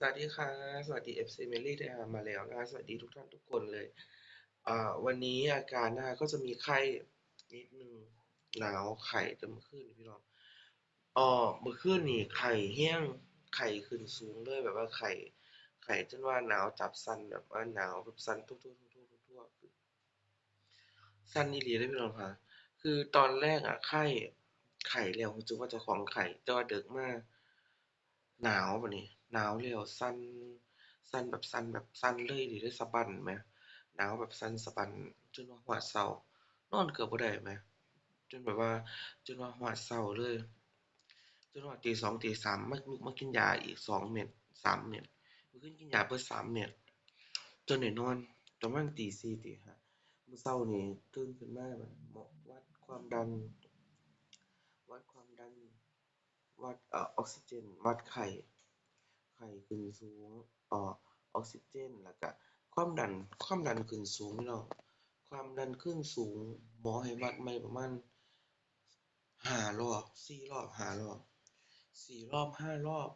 สวัสดีค่ะ สวัสดี FC m e l y ได้มาแล้วนะสวัสดีทุกท่านทุกคนเลยอ่าวันนี้อาการนะก็จะมีไข้นิดนึงหนาวไข้แต่เมื่อคืนพี่น้องอ๋อเมื่อคืนนี่ไข้แห้งไข้ขึ้นสูงเลยแบบว่าไข้ไข้จนว่าหนาวจับสันแบบว่าหนาวแบบสั่นทุกๆๆๆทั่วๆสั่นอีหลีเลยพี่น้องค่ะคือตอนแรกอะไข้ไข้แล้วรู้สึกว่าจ้าของไข้แต่ว่าเดึกมากหนาวบัดนี้ หนาวแล้วสั่น สั่นแบบสั่นแบบสั่นเลยอีหลีเลยสะบั้นแหมหนาวแบบสั่นสะบั้นจนว่าฮอดเช้านอนเกือบบ่ได้แหมจนแบบว่าจนว่าฮอดเช้าเลย จนฮอดตีสองตีสามมาลุกมากินยาอีกสองเม็ดสามเม็ดมื้อคืนกินยาเบิดสามเม็ดจนได้นอนประมาณตีสี่ตีห้ามื้อเช้านี่ตื่นขึ้นมาแบบวัดความดัน วัดความดัน วัดออออกซิเจน วัดไข้ ไข้ขึ้นสูงอ่อออกซิเจนแล้วก็ความดันความดันขึ้นสูงพี่น้องความดันขึ้นสูงหมอให้วัดใหม่ประมาณห้ารอบสี่รอบห้ารอบสี่รอบห้ารอบ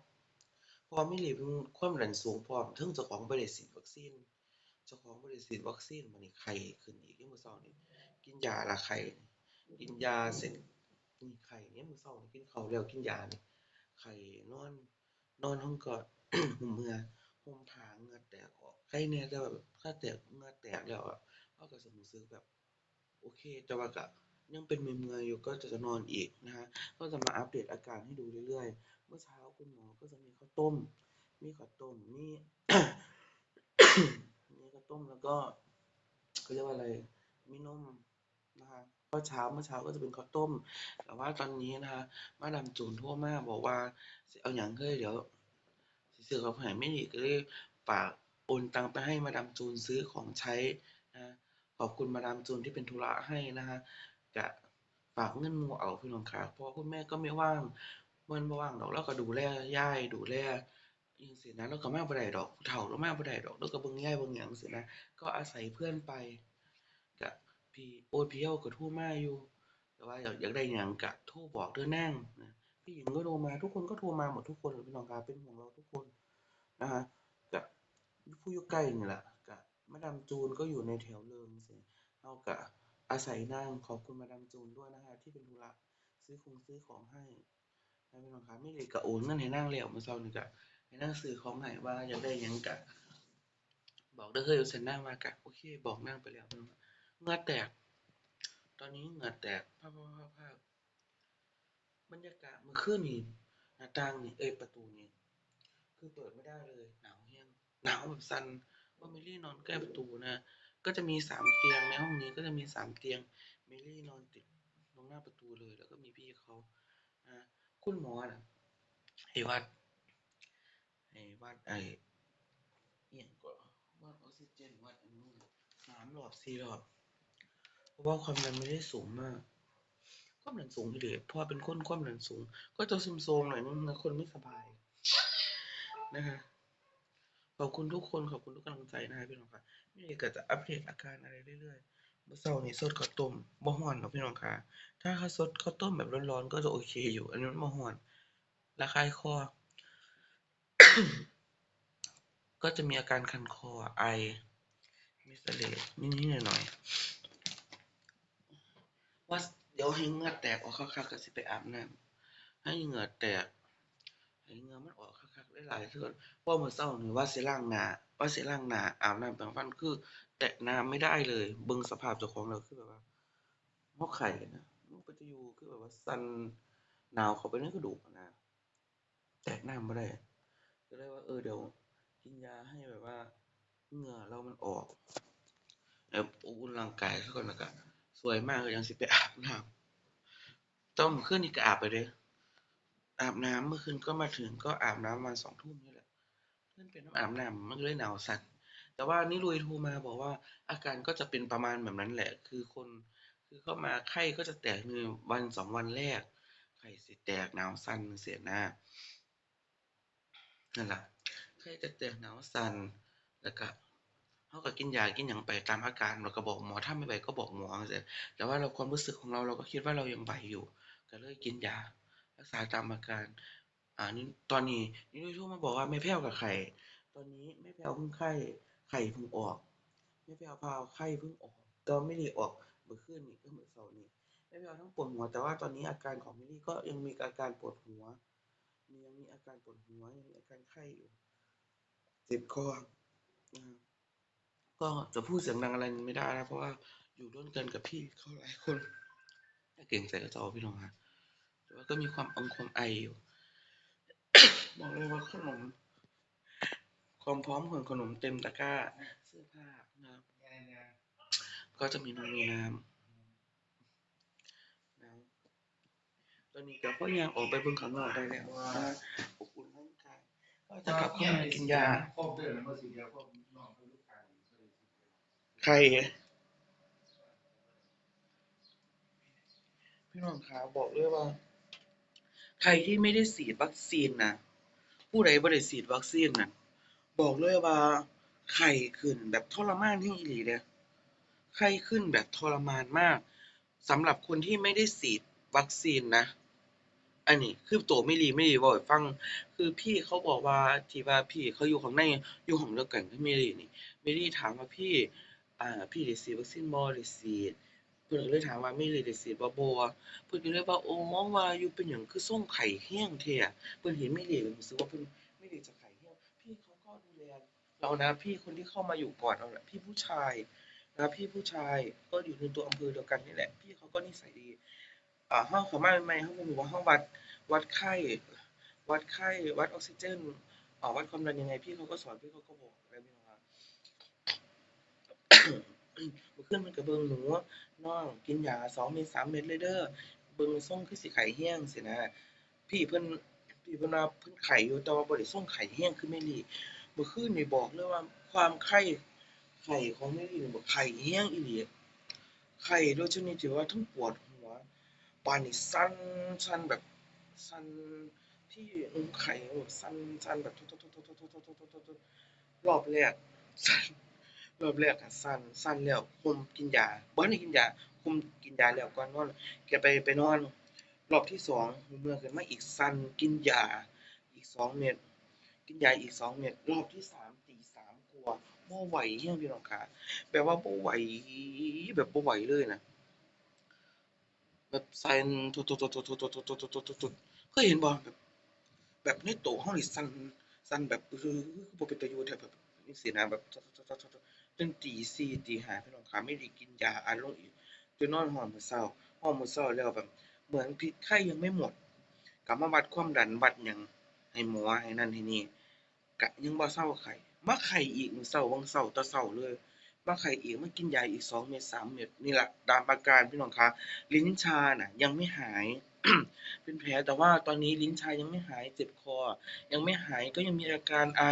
พราะว่หลีเพิ่นความดันสูงพร้อมเทิงเจ้าของบ่ได้ฉีดวัคซีนเจ้าของบ่ได้ฉีดวัคซีนบัดนี้ไข้ขึ้นอีกยามมื้อเช้านี่กินยาล้วไข้กินยาเสร็จนี่ไข่เนี้ยมมื้อเช้านี่กินเขาแล้วกินยานี่ไข้นอน นอนเราก็หุ้มเมื่อห่มผ้าเหงื่อแตกออกไข้แหน่แต่ว่าแบบถ้าแตกเหงื่อแตกแล้วอะเราก็จะรู้สึกแบบ โอเคแต่ว่าก็ยังเป็นเมื่อยอยู่ก็จะนอนอีกนะคะก็จะมาอัปเดตอาการให้ดูเรื่อยๆ เมื่อเช้าคุณหมอก็จะมีข้าวต้ม มีข้าวต้มมีมีข้าวต้มแล้วก็เขาเรียกว่าอะไร มีนมนะคะ ก็เช้าเมื่อเช้าก็จะเป็นข้าวต้ม แต่ว่าตอนนี้นะคะมาดามจูนโทรมากบอกว่าเอาหยังเฮ้ยเดี๋ยวสิซื้อของให้ไม่นี่ก็เลยฝากโอนตังไปให้มาดามจูนซื้อของใช้นะขอบคุณมาดามจูนที่เป็นธุระให้นะคะก็ฝากเงินมูเอาพี่น้องค่ะเพราะคุณแม่ก็ไม่ว่างเพิ่นบ่ว่างดอกเลาก็ดูแลย่ายดูแลอิหยังจั่งซี้นะเลาก็มาบ่ได้ดอกเฒ่าเลามาบ่ได้ดอกเลาก็เบิ่งย่ายเบิ่งหยังจั่งซี้นะก็อาศัยเพื่อนไป พี่โอ๊ตพี่เหี่ยวก็โทรมาอยู่ แต่ว่าอยากได้หยังก็โทรบอกเด้อนางนะพี่หญิงก็โทรมาทุกคนก็โทรมาหมดทุกคนพี่น้องครับเป็นห่วงเราทุกคนนะคะก็ผู้อยู่ใกล้นี่ล่ะก็มาดามจูนก็อยู่ในแถวเริงจั่งซี้เราก็อาศัยนางขอบคุณมาดามจูนด้วยนะคะที่เป็นธุระซื้อคงซื้อของให้นะพี่น้องครับมีเหล็กก็โอนเงินให้นางแล้วมื่อเช้านี้ก็ให้นางซื้อของให้ว่าอยากได้หยังก็บบอกเด้อเฮ้ยว่าซั่นนางว่าก็โอเค บอกนางไปแล้ว เหงื่อแตก ตอนนี้เหงื่อแตกพรากๆๆบรรยากาศมื่อคืนนี่หน้าต่างนี่เอยประตูนี่คือเปิดไม่ได้เลย หนาวแรงหนาวแบบสันเพราะเมลี่นอนใกล้ประตูนะก็จะมีสามเตียงในห้องนี้ก็จะมีสามเตียงเมลี่นอนติดตรงหน้าประตูเลย แล้วก็มีพี่เขานะคุณหมอน่ะให้วัดให้วัดไอ้อิหยังก็วัดออกซิเจนวัดอันนู้นสามรอบสี่รอบ เพราะว่าความดันไม่ได้สูงมาก ความดันสูงอีหลีเพราะว่าเป็นคนความดันสูง ก็จะซึมๆหน่อยนึงนะคนไม่สบายนะคะขอบคุณทุกคนขอบคุณทุกกำลังใจนะคะพี่น้องค่ะมีอะไรก็จะอัปเดตอาการอะไรเรื่อยๆเมื่อเช้านี้สดข้าวต้มบ่ร้อนดอกพี่น้องค่ะถ้าเขาสดข้าวต้มแบบร้อนๆก็จะโอเคอยู่ อันนี้มันบ่ร้อนระคายคอ ก็จะมีอาการคันคอไอ มีเสลดนิดๆหน่อยๆ ว่าเดี๋ยวให้เหงื่อแตกออกคักๆก็สิไปอาบน้ำให้เหงื่อแตกให้เหงื่อมันออกคักๆหลายๆเทื่อเพราะมื้อเช้านี่ว่าสิล้างหน้าว่าสิล้างหน้าอาบน้ำแปรงฟันคือ แตะน้ำไม่ได้เลยเบิ่งสภาพเจ้าของแล้วคือแบบว่าเราไข้นะมันเป็นตาอยู่คือแบบว่าสั่นหนาวเข้าไปในกระดูกนะแตะน้ำบ่ได้ก็เลยว่าเออเดี๋ยวกินยาให้แบบว่าเหงื่อเรามันออกแล้วอบอุ่นร่างกายซะก่อนแล้วก็ สวยมากก็จั่งสิไปอาบน้ำต่ว่าเมื่อคืนนี้ก็อาบไปเดะอาบน้ำเมื่อคืนก็มาถึงก็อาบน้ำประมาณสองทุ่มนี่แหละมันเป็นน้ำอาบน้ำมันก็เลยหนาวสั่นแต่ว่านิรุยโทรมาบอกว่า อาการก็จะเป็นประมาณแบบนั้นแหละ คือคนคือเข้ามาไข้ก็จะแตกในวันสองวันแรกไข้สิแตกหนาวสั่นจั่งซี้นะนั่นแหละไข้จะแตกหนาวสั่นแล้วก็ เราก็กินยากินหยังไปตามอาการแล้วก็บอกหมอถ้าไม่ไหวก็บอกหมอจั่งซี้แต่ว่าเราความรู้สึกของเราเราก็คิดว่าเรายังไหวอยู่ ก็เลยกินยารักษาตามอาการอ่านี่ตอนนี้นี่ด้วยทั่วมาบอกว่าแม่แพ้วกับไข่ตอนนี้แม่แพ้วเพิ่งไข้ไข่เพิ่งออกแม่แพ้วพาวไข้เพิ่งออกตอนไม่ได้ออกเมื่อคืนนี้ก็เมื่อเสาร์นี้แม่แพ้วทั้งปวดหัวแต่ว่าตอนนี้อาการของมิลลี่ก็ยังมีอาการปวดหัวมียังมีอาการปวดหัวยังมีอาการไข้อยู่เจ็บคอ ก็จะพูดเสียงดังอะไรไม่ได้นะเพราะว่าอยู่ร่วมกันกับพี่เขาหลายคนถ้าเก่งใส่กระจอพี่น้องฮะแต่ว่าก็มีความองความไออยู่บอกเลยว่าขนมความพร้อมของขนมเต็มตะกร้าเสื้อผ้านะครับก็จะมีนมมีน้ำนะตอนนี้กับพ่อยางออกไปเบิ่งข้างนอกได้แล้วนะอบอุ่นร่างกายก็จะกลับเข้ามากินยา ใครพี่น้องขาบอกเลยว่า ใครที่ไม่ได้ฉีดวัคซีนนะผู้ใดบ่ได้ฉีดวัคซีนนะบอกเลยว่าไข้ขึ้นแบบทรมานที่อีหลีเลยไข้ขึ้นแบบทรมานมากสำหรับคนที่ไม่ได้ฉีดวัคซีนนะ อันนี้คือตัวไม่รีไม่รีบอกฟัง คือพี่เขาบอกว่าที่ว่าพี่เขาอยู่ข้างในอยู่ห้องเดียวกันกับเมรีนี่เมรีถามว่าพี่ อ่าพี่ได้ฉีดวัคซีนบ่ได้ฉีดเพิ่นก็เลยถามว่าเมรีได้ฉีดบ่บ่เพิ่นก็เลยว่าโอ้มองว่าอยู่เป็นหยังคือส่งไข้แรงแท้เพิ่นเห็นเมรีเพิ่นรู้สึกว่าเพิ่นเมรีจะไข้แรงพี่เขาก็ดูแลเรานะพี่คนที่เข้ามาอยู่ก่อนเราแหละพี่ผู้ชายนะพี่ผู้ชายก็อยู่ในตัวอำเภอเดียวกันนี่แหละ พี่เขาก็นิสัยดีอ่าเฮาเข้ามาใหม่ๆเฮาบ่รู้ว่าเฮาวัดวัดไข้วัดไข้วัดออกซิเจนอ่าวัดความดันยังไงพี่เขาก็สอนพี่เขาก็บอกอะไรพี่รับเมื่อคืนมันก็เบิ่งหนูน้องกินยา2เม็ด3เม็ดเลยเด้อเบิ่งทรงคือสิไข้แรงซี้นะ พี่เพิ่นพี่เพิ่นว่าเพิ่นไข้อยู่แต่ว่าบ่ได้ทรงไข้แรงคือแม่ลี่เมื่อคืนนี่บอกเลยว่าความไข้ไข้ของแม่ลี่นี่บ่ไข้แรงอีหลีไข้โดยชนิดที่ว่าทั้งปวดหัวปานนี้สั่นสั่นแบบสั่นพี่อืมไข้แบบสั่นสั่นแบบทุๆๆๆๆๆๆๆรอบแรกสั่น รอบแรกอะสั่นสั่นแล้วคุมกินยาบ่ได้กินยาคุมกินยาแล้วก่อนนอนแกไปไปนอน รอบที่สองเมื่อขึ้นมาอีกสั่นกินยาอีกสองเม็ดกินยาอีกสองเม็ดรอบที่สามตีสามกว่าบ่ไหวแรงพี่น้องขาแบบว่าบ่ไหวแบบบ่ไหวเลยนะแบบสั่นทุๆๆๆๆๆๆๆๆเคยเห็นบ่แบบแบบในโตเรานี่สั่นสั่นแบบอื้อคือบ่เป็นตาอยู่แท้แบบจังซี้นะแบบ นตีสี่ตีห้าพี่น้องขาไม่ได้กินยาอัดลงอีกจนนอนฮอดมื้อเช้าฮอดมื้อเช้าแล้วแบบเหมือนพิษไข้ยังไม่หมดก็มาวัดความดันวัดหยังให้หมอให้นั่นให้นี่ก็ยังบ่เซาไข้มาไข้อีกมือเช้าวังเช้าต่เช้าเลยมาไข้อีกมากินยาอีกสองเม็ดสามเม็ดนี่แหละตามอาการพี่น้องขาลิ้นชาน่ะ ยังไม่หาย เป็นแผลแต่ว่าตอนนี้ลิ้นชายังไม่หายเจ็บคอ ยังไม่หายก็ยังมีอาการไอ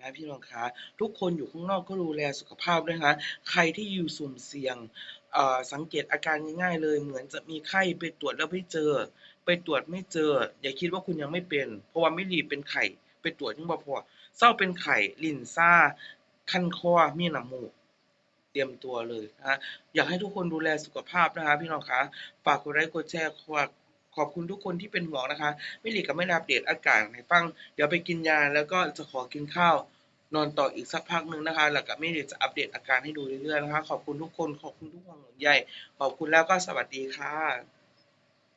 นะพี่น้องคะทุกคนอยู่ข้างนอกก็ดูแลสุขภาพด้วยนะคะใครที่อยู่สุ่มเสี่ยงสังเกตอาการง่าย ๆ เลย เหมือนจะมีไข้ไปตรวจแล้วไม่เจอ ไปตรวจไม่เจอ อย่าคิดว่าคุณยังไม่เป็น เพราะว่าไม่รีบเป็นไข้ไปตรวจยังบ่พอเศร้าเป็นไข้ลิ้นซ่า คันคอมีหน้ำมูกเตรียมตัวเลยนะคะอยากให้ทุกคนดูแลสุขภาพนะคะพี่น้องคะฝากกดไลค์กดแชร์ฝาก ขอบคุณทุกคนที่เป็นห่วงนะคะ ไม่หลีกกับไม่รับเดตอากาศให้ฟัง เดี๋ยวไปกินยาแล้วก็จะขอกินข้าวนอนต่ออีกสักพักหนึ่งนะคะ แล้วก็ไม่หลีกจะอัปเดตอาการให้ดูเรื่อยๆนะคะ ขอบคุณทุกคน ขอบคุณทุกความห่วงใยขอบคุณแล้วก็สวัสดีค่ะ